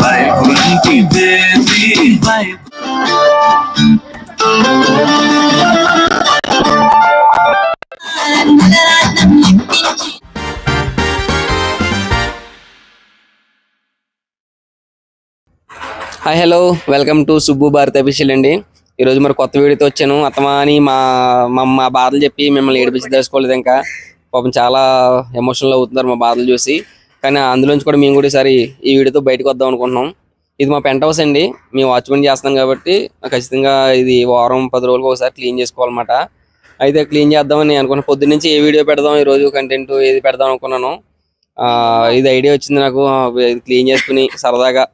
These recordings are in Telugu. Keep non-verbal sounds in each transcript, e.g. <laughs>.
వైకుంఠి baby why hi hello welcome to Subbu Bharat official అండి. ఈరోజు మరి కొత్త వీడియోతో వచ్చాను. అత్తమా అని మా మా మా బాధలు చెప్పి మిమ్మల్ని ఏడిపించి తెలుసుకోలేదు ఇంకా పాపం చాలా ఎమోషనల్ అవుతున్నారు మా బాధలు చూసి. కానీ అందులోంచి కూడా మేము కూడా ఈసారి ఈ వీడియోతో బయటకు వద్దాం అనుకుంటున్నాం. ఇది మా పెంట్ హౌస్ అండి. మేము వాచ్మెన్ చేస్తాం కాబట్టి ఖచ్చితంగా ఇది వారం పది రోజులకు ఒకసారి క్లీన్ చేసుకోవాలన్నమాట. అయితే క్లీన్ చేద్దామని అనుకున్నాను పొద్దున్న నుంచి ఏ వీడియో పెడదాం ఈ రోజు కంటెంట్ ఏది పెడదాం అనుకున్నాను. ఇది ఐడియా వచ్చింది నాకు. ఇది క్లీన్ చేసుకుని సరదాగా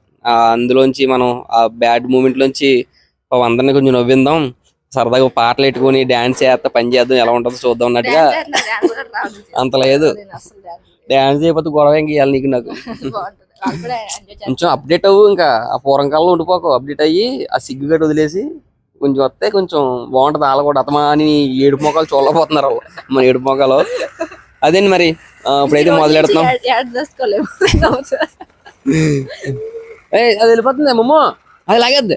అందులోంచి మనం ఆ బ్యాడ్ మూమెంట్లోంచి అందరినీ అందరిని కొంచెం నవ్విందాం. సరదాగా పాటలు పెట్టుకుని డాన్స్ చేస్తా పని చేద్దాం ఎలా ఉంటుందో చూద్దాం అన్నట్టుగా అంత లేదు. డాన్స్ చేయకపోతే గొడవ ఇంక ఇవ్వాలి నీకు నాకు? <laughs> కొంచెం అప్డేట్ అవ్వు ఇంకా. ఆ పూర్వం కాలంలో ఉండిపోకు. అప్డేట్ అయ్యి ఆ సిగ్గు గట్టు వదిలేసి కొంచెం వస్తే కొంచెం బాగుంటది. వాళ్ళ కూడా అతమా అని ఏడుపు మొక్కలు చూడలేకపోతున్నారు వాళ్ళు. మన ఏడుపు మొక్కలు అదేండి మరి? ఇప్పుడైతే మొదలు పెడుతున్నాం. <laughs> అది వెళ్ళిపోతుంది అమ్మమ్మ. అది లాగేద్ది.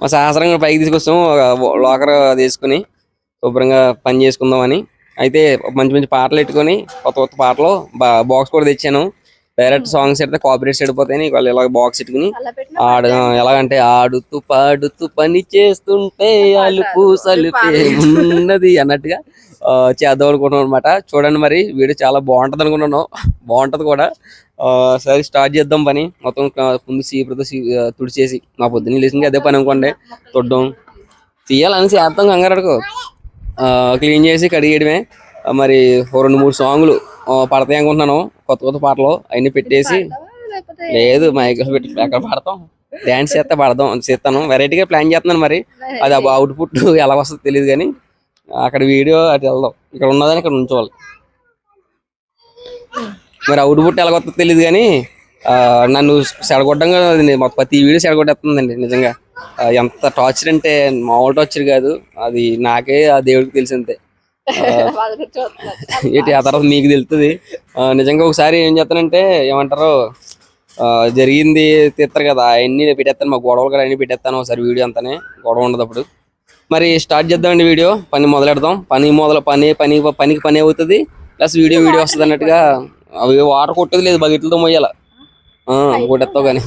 మా సహస్రంగా పైకి తీసుకొస్తాము ఒక లోకర్ తీసుకుని శుభ్రంగా పని చేసుకుందామని. అయితే మంచి మంచి పాటలు పెట్టుకొని కొత్త కొత్త పాటలు బాక్స్ కూడా తెచ్చాను. డైరెక్ట్ సాంగ్స్ పెడితే కాపీరేట్స్ వెళ్ళిపోతాయి వాళ్ళు ఇలా బాక్స్ పెట్టుకుని ఆడు ఎలాగంటే ఆడుతూ పాడుతూ పని చేస్తుంటే అలుపు సలుపే ఉన్నది అన్నట్టుగా చేద్దాం అనుకుంటున్నాం అనమాట చూడండి మరి వీడియో చాలా బాగుంటది అనుకున్నాను బాగుంటది కూడా. సరే స్టార్ట్ చేద్దాం పని. మొత్తం ముందు సీపులతో సీ ఆ, తుడిచేసి మా పొద్దున్న లేచింది అదే పని అనుకోండి. తొడ్డం. తీయాలని చేద్దాం కంగారడుకో క్లీన్ చేసి కడిగేయడమే. మరి రెండు మూడు సాంగ్లు పడతాయి అనుకుంటున్నాను. కొత్త కొత్త పాటలు అవన్నీ పెట్టేసి. లేదు మైక్ పెట్టి ఎక్కడ పాడతాం? డాన్స్ చేస్తే పాడదాం చేస్తాను. వెరైటీగా ప్లాన్ చేస్తున్నాను మరి. అది అవుట్పుట్ ఎలా వస్తుందో తెలియదు కానీ అక్కడ వీడియో అటు వెళ్దాం. ఇక్కడ ఉన్నదని ఇక్కడ ఉంచోవాలి. మరి అవుట్పుట్ ఎలా వస్తుందో తెలియదు కానీ నన్ను సెడగొట్టంగా ప్రతి వీడియో సెడగొట్టేస్తుందండి నిజంగా. ఎంత టార్చర్ అంటే మామూలు టార్చర్ కాదు. అది నాకే ఆ దేవుడికి తెలిసిందే. <laughs> ఏంటి ఆ తర్వాత మీకు తెలుస్తుంది నిజంగా ఒకసారి ఏం చేస్తానంటే ఏమంటారు జరిగింది తీస్తారు కదా అవన్నీ నేను పెట్టేస్తాను మా గొడవలు కూడా అన్ని పెట్టేస్తాను ఒకసారి వీడియో అంతానే గొడవ ఉండదు అప్పుడు. మరి స్టార్ట్ చేద్దామండి వీడియో పని మొదలెడదాం. పని మొదలు పని పని పనికి పని అవుతుంది ప్లస్ వీడియో వీడియో వస్తుంది అన్నట్టుగా అవి వాటర్ కొట్టేది లేదు బకెట్లతో మొయ్యాల. కొట్టేస్తావు కానీ.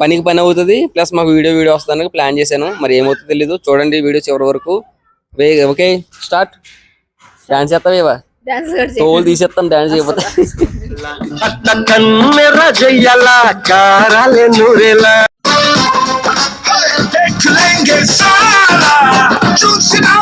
పనికి పని అవుతుంది ప్లస్ మాకు వీడియో వీడియో వస్తానికి ప్లాన్ చేశాను. మరి ఏమవుతుందో తెలీదు. చూడండి వీడియో చివరి వరకు. వేగ ఓకే స్టార్ట్ డాన్స్ చేస్తావేవా తోలు తీసేస్తాం డాన్స్ చేయబోతా చూసినా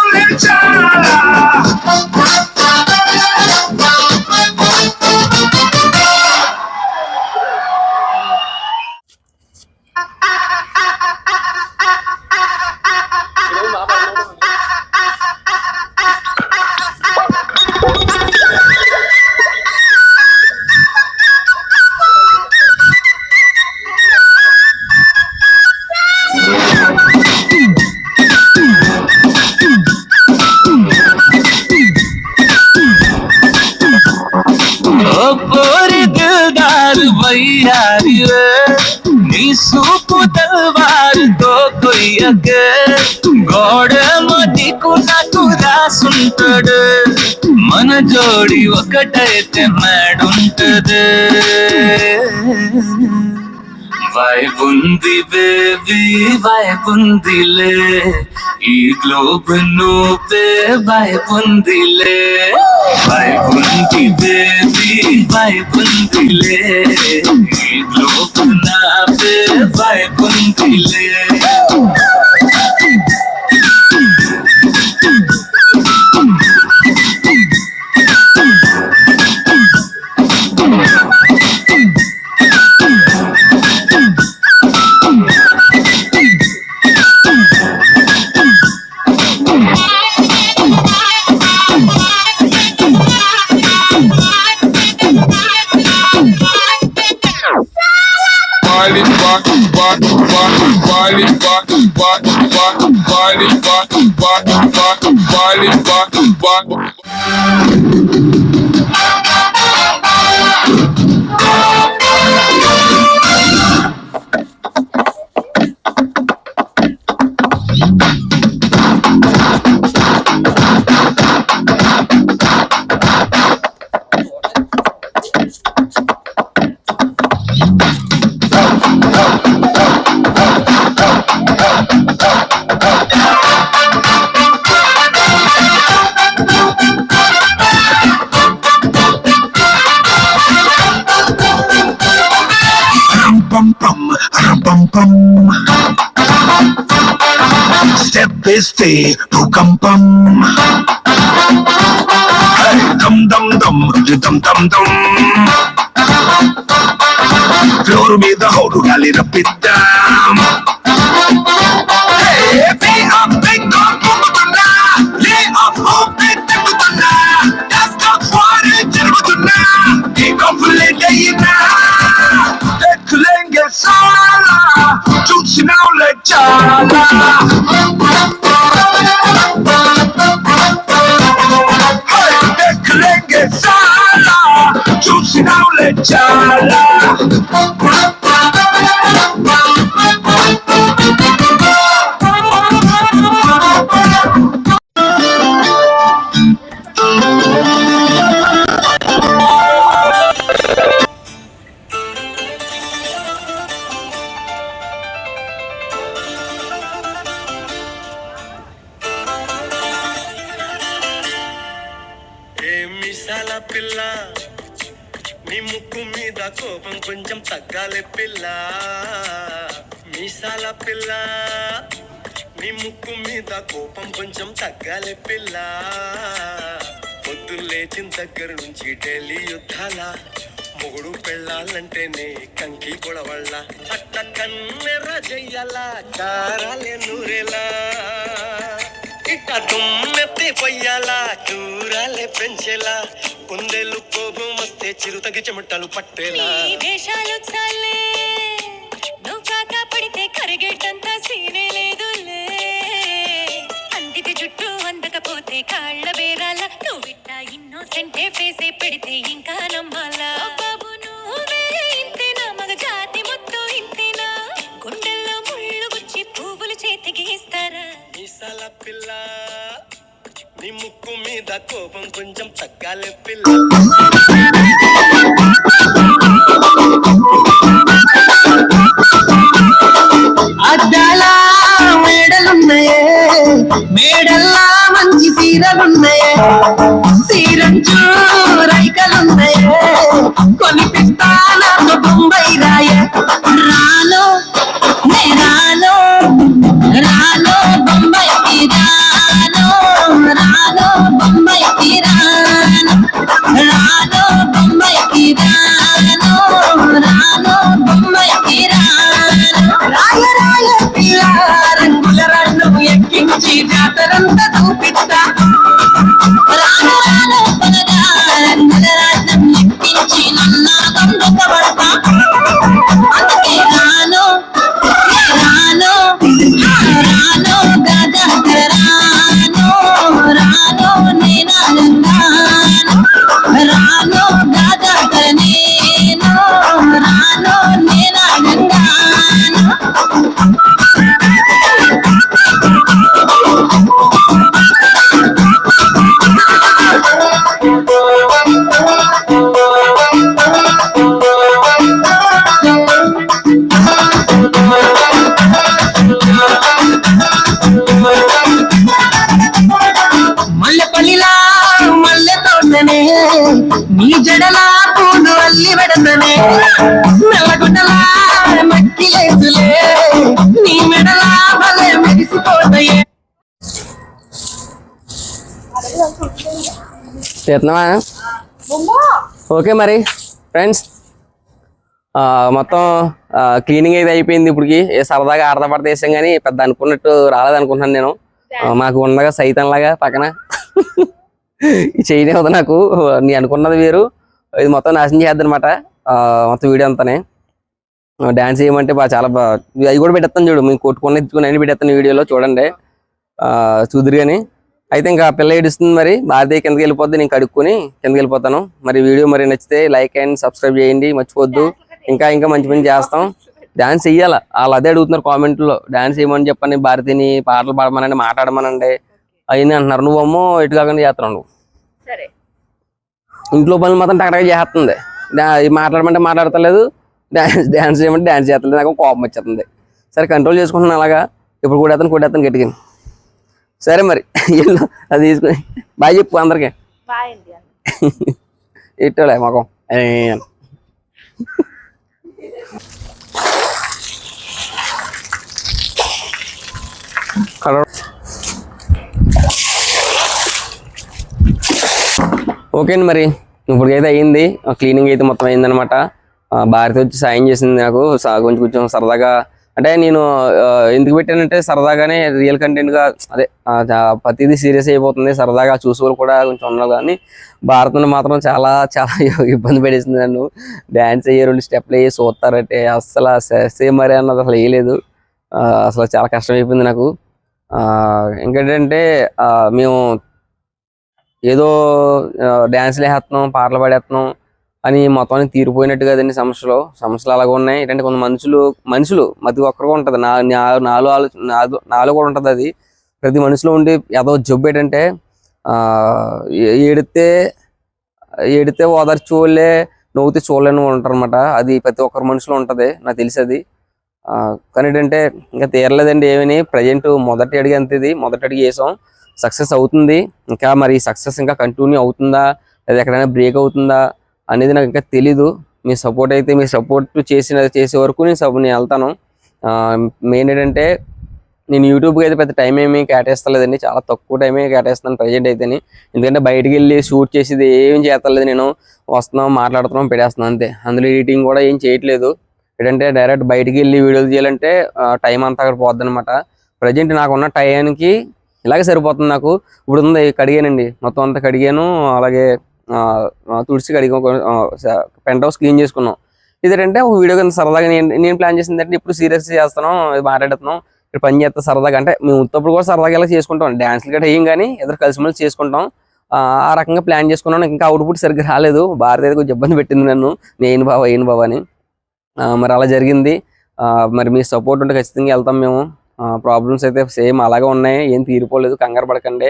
కొయ్యకే గోడ మదికు నాకు రాసుంటాడు మన జోడి ఒకటైతే మేడుంటది వైబుంది బేబీ వైబుందిలే ఈ గ్లోబ్ నువ్వే వైబుందిలే వైబుంది బేబీ వైబుందిలే ఈ గ్లోబ్ నావే వైబుందిలే body, rock, rock, rock, body, rock, rock, rock, body, rock, rock, rock, body, rock, rock. Body. ఊపేస్తే భూకంపం హే, దమ్ దమ్ దమ్ దమ్ దమ్ దమ్ ఫ్లోర్ మీద హోడు గాలి రప్పిద్దాం పిల్ల పొద్దున్న లేచిన దగ్గర నుంచి ఢిల్లీ యుద్ధాల. మొగుడు పెళ్ళాలంటేనే కంకి కొడవళ్ళ అట్ట కన్నెర చెయ్యలా కారాలే నూరేలా ఇట్ట దుమ్మెత్తి పొయ్యాలా చూరాలే పెంచేలా. కుందేలు కోపం వస్తే చిరుతకి చెమటలు పట్టేలా. వేషాలు చాలే. మంచి సీరలున్నాయే చేస్తున్నావా? ఓకే మరి ఫ్రెండ్స్ మొత్తం క్లీనింగ్ అయితే అయిపోయింది ఇప్పటికి. సరదాగా ఆడతా పడతా వేసాం కానీ పెద్ద అనుకున్నట్టు రాలేదనుకుంటున్నాను నేను. మాకు ఉండగా సైతం లాగా పక్కన. చేయనే ఉంది నాకు. నీ అనుకున్నది వేరు. ఇది మొత్తం నాశనం చేద్దనమాట మొత్తం వీడియో అంతానే. డాన్స్ చేయమంటే బాగా చాలా బాగా అవి కూడా పెట్టేస్తాను చూడు. మేము కొట్టుకుని ఎత్తుకుని అన్ని పెట్టేస్తాను వీడియోలో చూడండి. చూదురు కానీ అయితే ఇంకా పిల్ల ఏడుస్తుంది మరి. భారతీయ కిందకి వెళ్ళిపోద్ది నేను కడుక్కొని కిందకి వెళ్ళిపోతాను. మరి వీడియో మరి నచ్చితే లైక్ అండ్ సబ్స్క్రైబ్ చేయండి మర్చిపోద్దు. ఇంకా ఇంకా మంచి పని చేస్తాం. డాన్స్ చెయ్యాల. వాళ్ళు అదే అడుగుతున్నారు comment లో డాన్స్ చేయమని చెప్పండి భారతిని పాటలు పాడమనండి మాట్లాడమనండి. అవన్నీ అంటున్నారు. నువ్వేమో ఎటు కాకుండా చేస్తున్నావు నువ్వు. సరే. ఇంట్లో పనులు మాత్రం టకటగా చేస్తుంది. మాట్లాడమంటే మాట్లాడతలేదు. డాన్స్ డాన్స్ చేయమంటే డాన్స్ చేస్తలేదు. నాకు కోపం వచ్చేస్తుంది. సరే కంట్రోల్ చేసుకుంటున్నాను అలాగా. ఇప్పుడు కూడా అతను కూడా అతను గట్టిగా. సరే మరి ఇల్లు అది తీసుకుని బాయ్ చెప్పు అందరికీ. ఇట్టలే మొఖం. ఓకే అండి మరి ఇప్పటికైతే అయ్యింది. క్లీనింగ్ అయితే మొత్తం అయిందనమాట భారతి వచ్చి సాయం చేసింది నాకు. కొంచెం కొంచెం సరదాగా అంటే నేను ఎందుకు పెట్టానంటే సరదాగానే రియల్ కంటెంట్గా అదే ప్రతిదీ సీరియస్ అయిపోతుంది సరదాగా చూసేవాళ్ళు కూడా కొంచెం ఉన్నారు కానీ భారత్ను మాత్రం చాలా చాలా <laughs> ఇబ్బంది పెట్టేసింది నన్ను. డ్యాన్స్ అయ్యే రెండు స్టెప్లు వేసి చూస్తారంటే అస్సలు సేమ్ మరి అన్నది అసలు వేయలేదు. అసలు చాలా కష్టం అయిపోయింది నాకు ఇంకేంటంటే మేము ఏదో డ్యాన్స్లు వేస్తున్నాం పాటలు పాడేస్తున్నాం. అని మొత్తానికి తీరిపోయినట్టు కదండి సమస్యలు. సమస్యలు అలాగే ఉన్నాయి. ఏంటంటే కొంత మనుషులు మనుషులు మతి ఒక్కరికి ఉంటుంది. నా నాలుగు నాలో ఆలోచన నాలో కూడా ఉంటుంది అది. ప్రతి మనిషిలో ఉండి ఏదో జబ్బు ఏంటంటే ఏడితే ఏడితే ఓదార్చి చూడలే నవ్వుతే చూడలేని ఉంటారు అనమాట అది ప్రతి ఒక్కరి మనుషులో ఉంటుంది. నాకు తెలిసి అది. కానీ ఏంటంటే ఇంకా తీరలేదండి ఏమని ప్రజెంట్ మొదటి అడిగి అంత ఇది? మొదటి అడిగి వేసాం. సక్సెస్ అవుతుంది. ఇంకా మరి సక్సెస్ ఇంకా కంటిన్యూ అవుతుందా? లేదా ఎక్కడైనా బ్రేక్ అవుతుందా? అనేది నాకు ఇంకా తెలీదు. మీ సపోర్ట్ అయితే మీ సపోర్ట్ చేసిన చేసే వరకు నేను సబ్ నేను వెళ్తాను. మెయిన్ ఏంటంటే నేను యూట్యూబ్కి అయితే పెద్ద టైం ఏమీ కేటాయిస్తలేదండి. చాలా తక్కువ టైమే కేటాయిస్తాను ప్రజెంట్ అయితేని. ఎందుకంటే బయటికి వెళ్ళి షూట్ చేసేది ఏం చేస్తలేదు నేను. వస్తున్నాం మాట్లాడుతున్నాం పెట్టేస్తున్నాను అంతే. అందులో ఎడిటింగ్ కూడా ఏం చేయట్లేదు. ఏంటంటే డైరెక్ట్ బయటికి వెళ్ళి వీడియోలు చేయాలంటే టైం అంతా అక్కడ పోద్ది అనమాట ప్రజెంట్ నాకున్న టైంకి ఇలాగే సరిపోతుంది నాకు. ఇప్పుడు ఉంది కడిగానండి. మొత్తం అంతా కడిగాను. అలాగే తుడిచి కడిగా పెంట్ హౌస్ క్లీన్ చేసుకున్నాం. ఇదేంటంటే ఒక వీడియో కింద సరదాగా నేను నేను ప్లాన్ చేసింది అంటే ఇప్పుడు సీరియస్ చేస్తున్నాం మాట్లాడుతున్నాం ఇక్కడ పని చేస్తా సరదాగా. అంటే మేము ఉత్తప్పుడు కూడా సరదాగా ఇలా చేసుకుంటాం. డ్యాన్స్లు గట్రా ఏం కానీ ఇద్దరు కలిసిమెలిసి చేసుకుంటాం. ఆ రకంగా ప్లాన్ చేసుకున్నాను ఇంకా అవుట్పుట్ సరిగ్గా రాలేదు. భారత అయితే కొంచెం ఇబ్బంది పెట్టింది నన్ను. నేను బావ ఏను బావ అని. మరి అలా జరిగింది. మరి మీ సపోర్ట్ ఉంటే ఖచ్చితంగా వెళ్తాం మేము. ప్రాబ్లమ్స్ అయితే సేమ్ అలాగే ఉన్నాయి. ఏం తీరిపోలేదు. కంగారు పడకండి.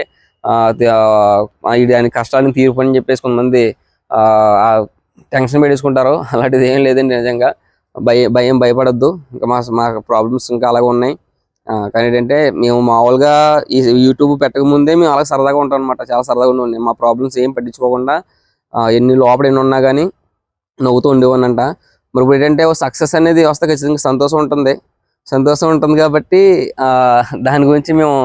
దాని కష్టాలను తీర్పని చెప్పేసి కొంతమంది టెన్షన్ పెట్టేసుకుంటారు. అలాంటిది ఏం లేదండి నిజంగా. భయ భయం భయపడద్దు. ఇంకా మా మా ప్రాబ్లమ్స్ ఇంకా అలాగే ఉన్నాయి. కానీ ఏంటంటే మేము మామూలుగా ఈ యూట్యూబ్ పెట్టక ముందే మేము అలా సరదాగా ఉంటాం అనమాట చాలా సరదాగా ఉండే మా ప్రాబ్లమ్స్ ఏం పట్టించుకోకుండా ఎన్ని లోపల ఎన్ని ఉన్నా కానీ నవ్వుతూ ఉండేవానంట మరి ఇప్పుడు ఏంటంటే సక్సెస్ అనేది వస్తే ఖచ్చితంగా సంతోషం ఉంటుంది. సంతోషం ఉంటుంది కాబట్టి దాని గురించి మేము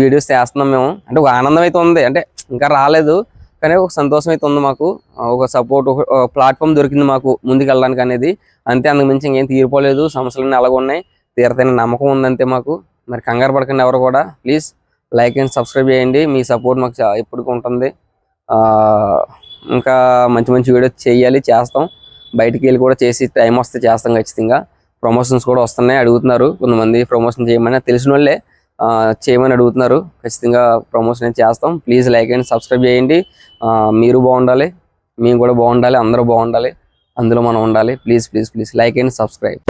వీడియోస్ చేస్తున్నాం మేము. అంటే ఒక ఆనందం అయితే ఉంది. అంటే ఇంకా రాలేదు కానీ ఒక సంతోషం అయితే ఉంది మాకు. ఒక సపోర్ట్ ఒక ప్లాట్ఫామ్ దొరికింది మాకు ముందుకు వెళ్ళడానికి అనేది. అంతే అందుకు మించి ఇంకేం తీరిపోలేదు. సమస్యలన్నీ అలాగ ఉన్నాయి. తీరతైన నమ్మకం ఉందంతే మాకు. మరి కంగారు పడకండి ఎవరు కూడా. ప్లీజ్ లైక్ అండ్ సబ్స్క్రైబ్ చేయండి. మీ సపోర్ట్ మాకు ఎప్పటికీ ఉంటుంది. ఇంకా మంచి మంచి వీడియోస్ చేయాలి చేస్తాం. బయటికి వెళ్ళి కూడా చేసి టైం వస్తే చేస్తాం ఖచ్చితంగా. ప్రమోషన్స్ కూడా వస్తున్నాయి అడుగుతున్నారు. కొంతమంది ప్రమోషన్ చేయమని తెలిసిన వాళ్ళే చేయమని అడుగుతున్నారు. ఖచ్చితంగా ప్రమోషన్ చేస్తాం. ప్లీజ్ లైక్ అండ్ సబ్స్క్రైబ్ చేయండి. మీరు బాగుండాలి మేము కూడా బాగుండాలి అందరూ బాగుండాలి అందులో మనం ఉండాలి. Please please please like and subscribe